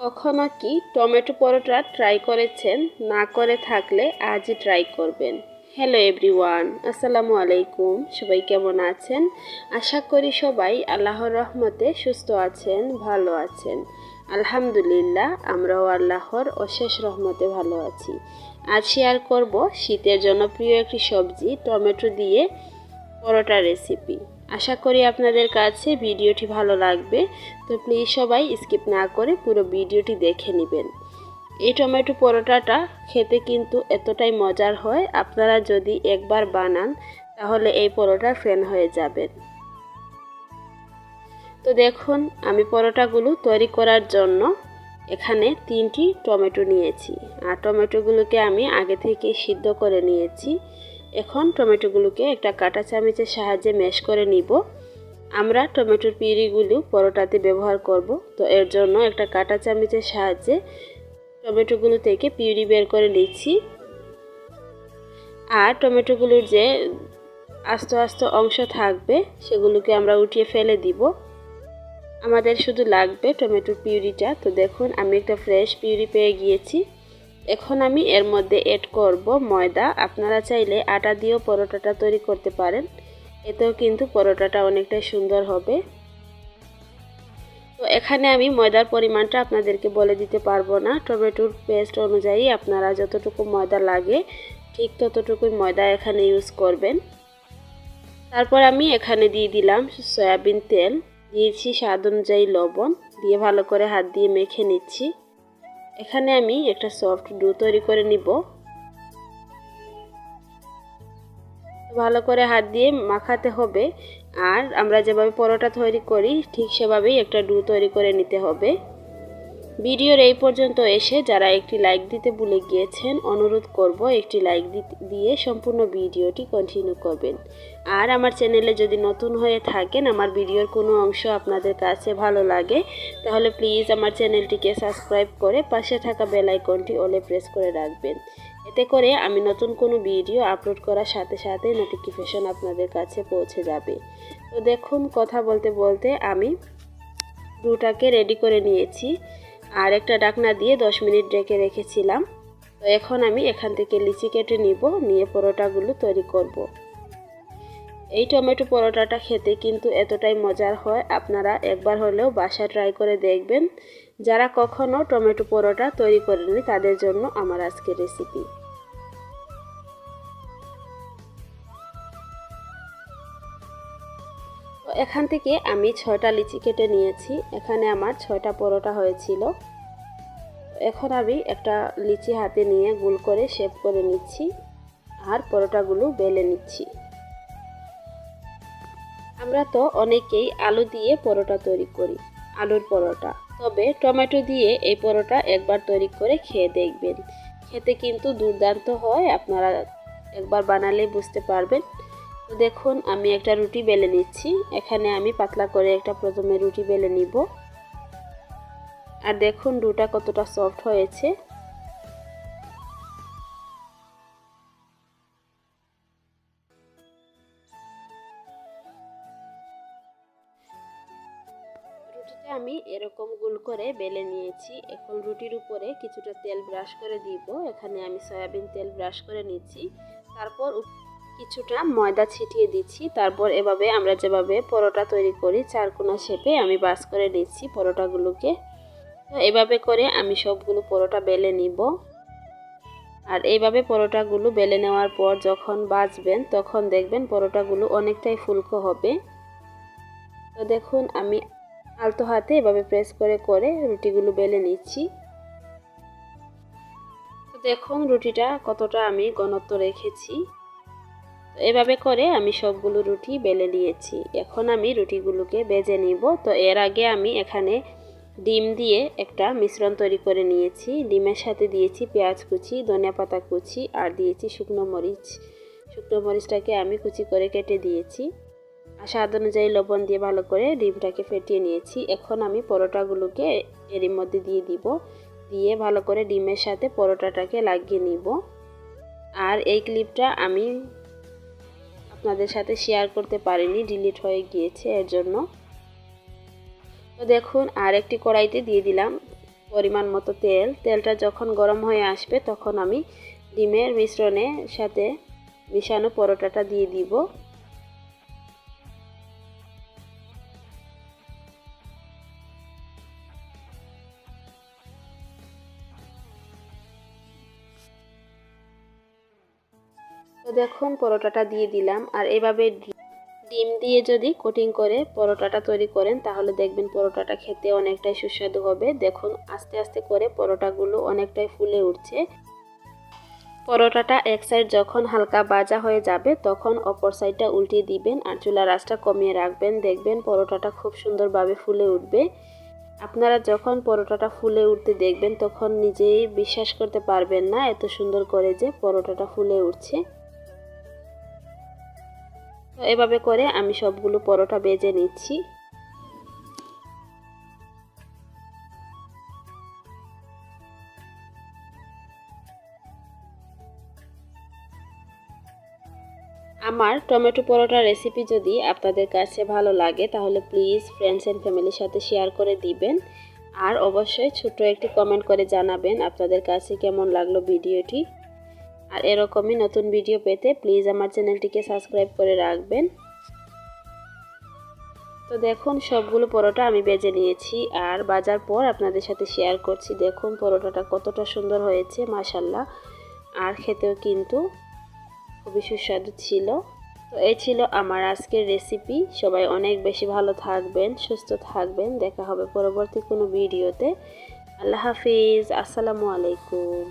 কখনো কি টমেটো পরোটা ট্রাই করেছেন, না করে থাকলে আজই ট্রাই করবেন। হ্যালো এভরিওয়ান আসসালামু আলাইকুম, সবাই কেমন আছেন? আশা করি সবাই আল্লাহর রহমতে সুস্থ আছেন, ভালো আছেন। আলহামদুলিল্লাহ, আমরাও আল্লাহর অশেষ রহমতে ভালো আছি। আজ শেয়ার করব শীতের জনপ্রিয় একটি সবজি, টমেটো দিয়ে পরোটা রেসিপি আশা করি আপনাদের কাছে ভিডিওটি ভালো লাগবে, তো প্লিজ সবাই স্কিপ না করে পুরো ভিডিওটি দেখে নেবেন। এই টমেটো পরোটাটা খেতে কিন্তু এতটাই মজার হয়, আপনারা যদি একবার বানান, তাহলে এই পরোটার ফ্যান হয়ে যাবেন। তো দেখুন, আমি পরোটাগুলো তৈরি করার জন্য এখানে তিনটি টমেটো নিয়েছি, আর টমেটোগুলোকে আমি আগে থেকে সিদ্ধ করে নিয়েছি। এখন টমেটোগুলোকে একটা কাঁটা চামচের সাহায্যে ম্যাশ করে নিব। আমরা টমেটোর পিউরিগুলো পরোটাতে ব্যবহার করব। তো এর জন্য একটা কাঁটা চামচের সাহায্যে টমেটোগুলো থেকে পিউরি বের করে নিচ্ছি। আর টমেটোগুলোর যে আস্ত আস্ত অংশ থাকবে, সেগুলোকে আমরা উঠিয়ে ফেলে দিব। আমাদের শুধু লাগবে টমেটোর পিউরিটা তো দেখুন, আমি একটা ফ্রেশ পিউরি পেয়ে গিয়েছি। এখন আমি এর মধ্যে এড করব ময়দা। আপনারা চাইলে আটা দিয়েও পরোটাটা তৈরি করতে পারেন। এতেও কিন্তু পরোটাটা অনেকটাই সুন্দর হবে। তো এখানে আমি ময়দার পরিমাণটা আপনাদেরকে বলে দিতে পারব না। টমেটোর পেস্ট অনুযায়ী আপনারা যতটুকু ময়দা লাগে, ঠিক ততটুকুই ময়দা এখানে ইউজ করবেন। তারপর আমি এখানে দিয়ে দিলাম সয়াবিন তেল। দিয়েছি স্বাদ অনুযায়ী লবণ। দিয়ে ভালো করে হাত দিয়ে মেখে নিচ্ছি। এখানে আমি একটা সফট ডো তৈরি করে নিব। ভালো করে হাত দিয়ে মাখাতে হবে। আর আমরা যেভাবে পরোটা তৈরি করি, ঠিক সেভাবেই একটা ডু তৈরি করে নিতে হবে। ভিডিওর এই পর্যন্ত এসে যারা একটি লাইক দিতে ভুলে গিয়েছেন, অনুরোধ করব একটি লাইক দিয়ে সম্পূর্ণ ভিডিওটি কন্টিনিউ করবেন। আর আমার চ্যানেলে যদি নতুন হয়ে থাকেন, আমার ভিডিওর কোনো অংশ আপনাদের কাছে ভালো লাগে, তাহলে প্লিজ আমার চ্যানেলটিকে সাবস্ক্রাইব করে পাশে থাকা বেল আইকনটি ওলে প্রেস করে রাখবেন। এতে করে আমি নতুন কোনো ভিডিও আপলোড করার সাথে সাথে নোটিফিকেশন আপনাদের কাছে পৌঁছে যাবে। তো দেখুন, কথা বলতে বলতে আমি রুটাকে রেডি করে নিয়েছি। আর একটা ডাকনা দিয়ে দশ মিনিট ডেকে রেখেছিলাম। তো এখন আমি এখান থেকে লিচি কেটে নিব, নিয়ে পরোটাগুলো তৈরি করব। এই টমেটো পরোটাটা খেতে কিন্তু এতটাই মজার হয়, আপনারা একবার হলেও বাসা ট্রাই করে দেখবেন। যারা কখনও টমেটো পরোটা তৈরি করেনি তাদের জন্য আমার আজকের রেসিপি এখান থেকে আমি ছয়টা লিচি কেটে নিয়েছি। এখানে আমার ছয়টা পরোটা হয়েছিল। এখন আমি একটা লিচি হাতে নিয়ে গুল করে শেপ করে নিচ্ছি আর পরোটাগুলো বেলে নিচ্ছি। আমরা তো অনেকেই আলু দিয়ে পরোটা তৈরি করি, আলুর পরোটা। তবে টমেটো দিয়ে এই পরোটা একবার তৈরি করে খেয়ে দেখবেন। খেতে কিন্তু দুর্দান্ত হয়, আপনারা একবার বানালে বুঝতে পারবেন। তো দেখুন, আমি একটা রুটি বেলে নিচ্ছি। এখানে আমি পাতলা করে একটা প্রথমে রুটি বেলে নিব। আর দেখুন, রুটা কতটা সফট হয়েছে। রুটিটা আমি এরকম গোল করে বেলে নিয়েছি। এখন রুটির উপরে কিছুটা তেল ব্রাশ করে দিব। এখানে আমি সয়াবিন তেল ব্রাশ করে নিচ্ছি। তারপর কিছুটা ময়দা ছিটিয়ে দিচ্ছি। তারপর এভাবে আমরা যেভাবে পরোটা তৈরি করি, চারকোনা শেপে আমি বাস করে নিচ্ছি পরোটাগুলোকে। তো এভাবে করে আমি সবগুলো পরোটা বেলে নিব। আর এইভাবে পরোটাগুলো বেলে নেওয়ার পর যখন বাজবেন, তখন দেখবেন পরোটাগুলো অনেকটাই ফুলকো হবে। তো দেখুন, আমি আলতো হাতে এভাবে প্রেস করে করে রুটিগুলো বেলে নিচ্ছি। তো দেখুন রুটিটা কতটা আমি ঘনত্ব রেখেছি। এভাবে করে আমি সবগুলো রুটি বেলে নিয়েছি। এখন আমি রুটিগুলোকে বেজে নিব। তো এর আগে আমি এখানে ডিম দিয়ে একটা মিশ্রণ তৈরি করে নিয়েছি। ডিমের সাথে দিয়েছি পেঁয়াজ কুচি, ধনিয়া পাতা কুচি আর দিয়েছি শুকনো মরিচ। শুকনো মরিচটাকে আমি কুচি করে কেটে দিয়েছি। আর স্বাদ অনুযায়ী লবণ দিয়ে ভালো করে ডিমটাকে ফেটিয়ে নিয়েছি। এখন আমি পরোটাগুলোকে এরই মধ্যে দিয়ে দিব। দিয়ে ভালো করে ডিমের সাথে পরোটাটাকে লাগিয়ে নিব। আর এই ক্লিপটা আমি আপনাদের সাথে শেয়ার করতে পারিনি ডিলিট হয়ে গিয়েছে এর জন্য। তো দেখুন আর একটি কড়াইতে দিয়ে দিলাম পরিমাণ মতো তেল। তেলটা যখন গরম হয়ে আসবে, তখন আমি ডিমের মিশ্রণের সাথে মিশানো পরোটাটা দিয়ে দিব। তো দেখুন, পরোটাটা দিয়ে দিলাম। আর এভাবে ডিম দিয়ে যদি কোটিং করে পরোটাটা তৈরি করেন, তাহলে দেখবেন পরোটাটা খেতে অনেকটাই সুস্বাদু হবে। দেখুন, আস্তে আস্তে করে পরোটাগুলো অনেকটাই ফুলে উঠছে। পরোটাটা এক সাইড যখন হালকা বাজা হয়ে যাবে, তখন অপর সাইডটা উল্টিয়ে দিবেন আর চুলার আঁচটা কমিয়ে রাখবেন। দেখবেন পরোটাটা খুব সুন্দরভাবে ফুলে উঠবে। আপনারা যখন পরোটাটা ফুলে উঠতে দেখবেন, তখন নিজেই বিশ্বাস করতে পারবেন না এত সুন্দর করে যে পরোটাটা ফুলে উঠছে। তো এভাবে করে আমি সবগুলো পরোটা বেজে নিচ্ছি। আমার টমেটো পরোটা রেসিপি যদি আপনাদের কাছে ভালো লাগে, তাহলে প্লিজ ফ্রেন্ডস অ্যান্ড ফ্যামিলির সাথে শেয়ার করে দিবেন। আর অবশ্যই ছোট্ট একটি কমেন্ট করে জানাবেন আপনাদের কাছে কেমন লাগল ভিডিওটি আর এরকমই নতুন ভিডিও পেতে প্লিজ আমার চ্যানেলটিকে সাবস্ক্রাইব করে রাখবেন। তো দেখুন, সবগুলো পরোটা আমি বেজে নিয়েছি আর বাজার পর আপনাদের সাথে শেয়ার করছি। দেখুন, পরোটাটা কতটা সুন্দর হয়েছে মাসাল্লাহ আর খেতেও কিন্তু খুবই সুস্বাদু ছিল। তো এই ছিল আমার আজকের রেসিপি সবাই অনেক বেশি ভালো থাকবেন, সুস্থ থাকবেন। দেখা হবে পরবর্তী কোনো ভিডিওতে আল্লাহ হাফিজ। আসসালামু আলাইকুম।